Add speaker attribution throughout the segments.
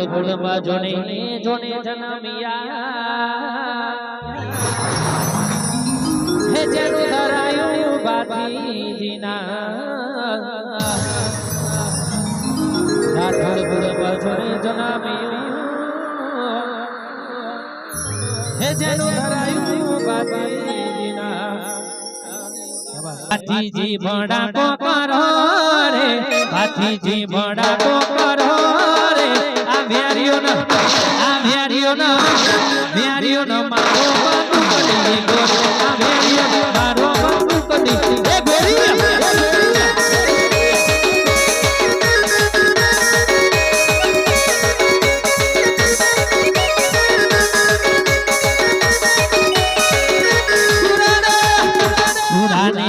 Speaker 1: আমার গুরমা জনে জনে জনমিয়া হে যেন ধরায়ু বাতি দিনা আমার গুরমা জনে জনমিয়া। হে যেন ধরায়ু বাতি দিনা ভাতিজি বড়া পোকার রে ভাতিজি বড়া পোকার રે આ વેરિયો ન આ વેરિયો ન વેરિયો ન મારો બંદૂક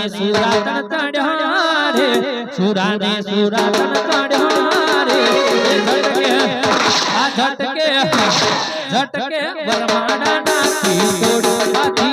Speaker 1: સુરાને સુરાતન તડ્યા રે સુરાને સુરાતન રે ઝટકે ઝટકે ઝટકે વરમાડા નાખી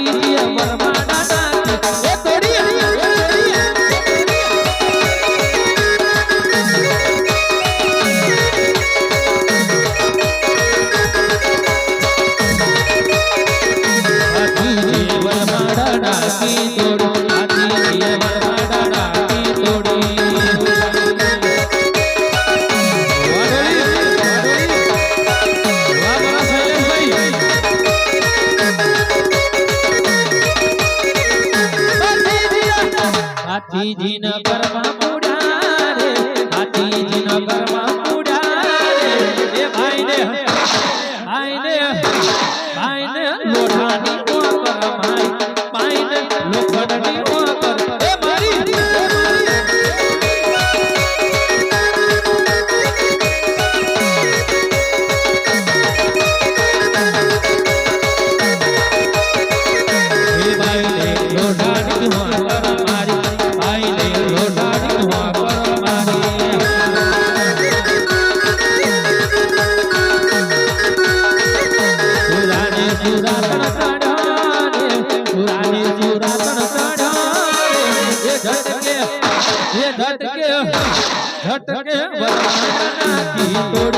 Speaker 1: ઝટકે વરમાડા નાખી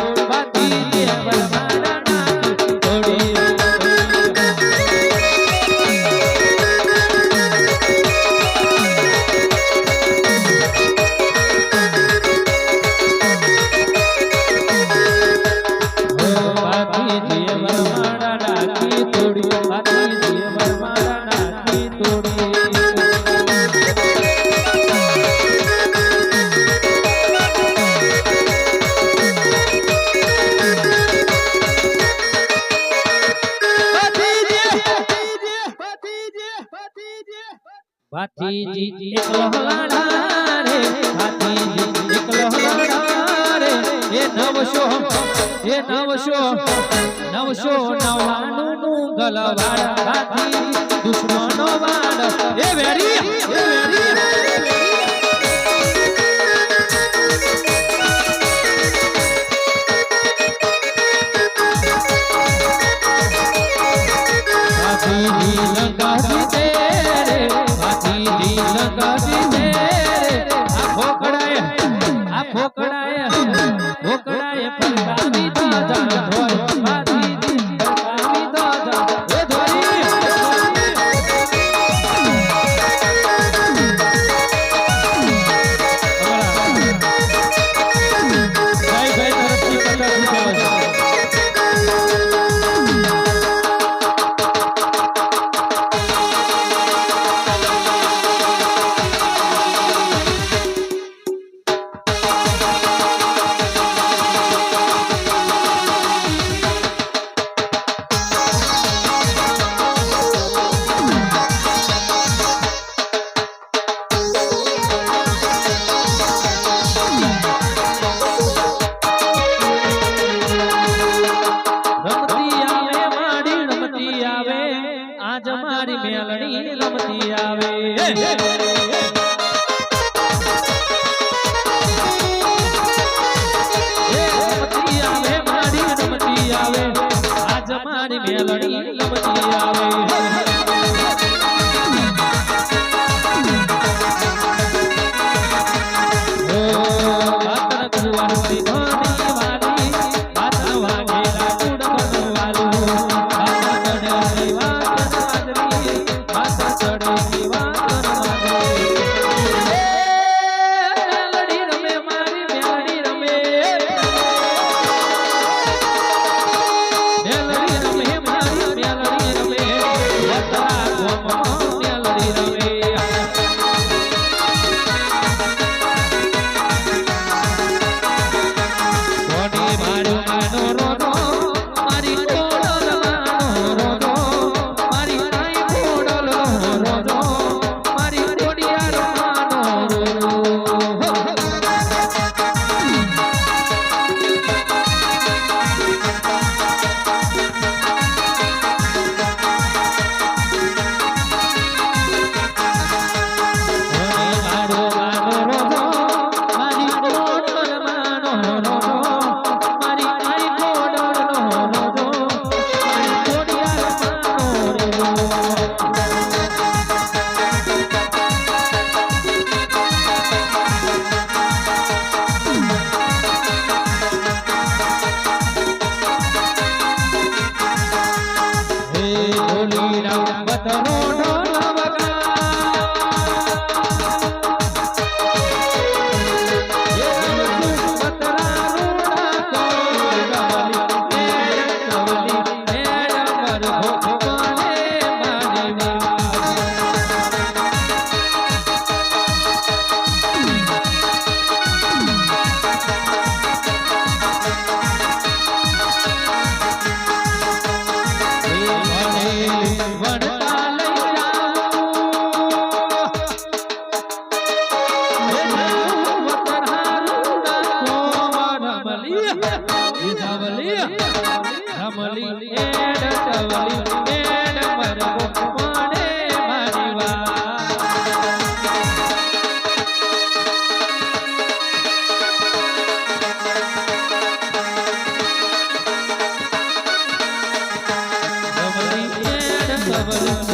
Speaker 1: હાથીજી એકલો હલાડા રે હાથીજી એકલો હલાડા રે એ નવશો એ નવશો નવશો નવાણું નું ગલવાડ હાથી દુશ્મનો વાડ. એ વેરી એ વેરી. how, મારી મેલડી રમતી આવે. આવે. રમતી આવે આજ મારી મેલડી રમતી આવે. Oh. રમલી એડ ચવલી એડ મરવો મને મારી વાત રમલી એડ ચવલી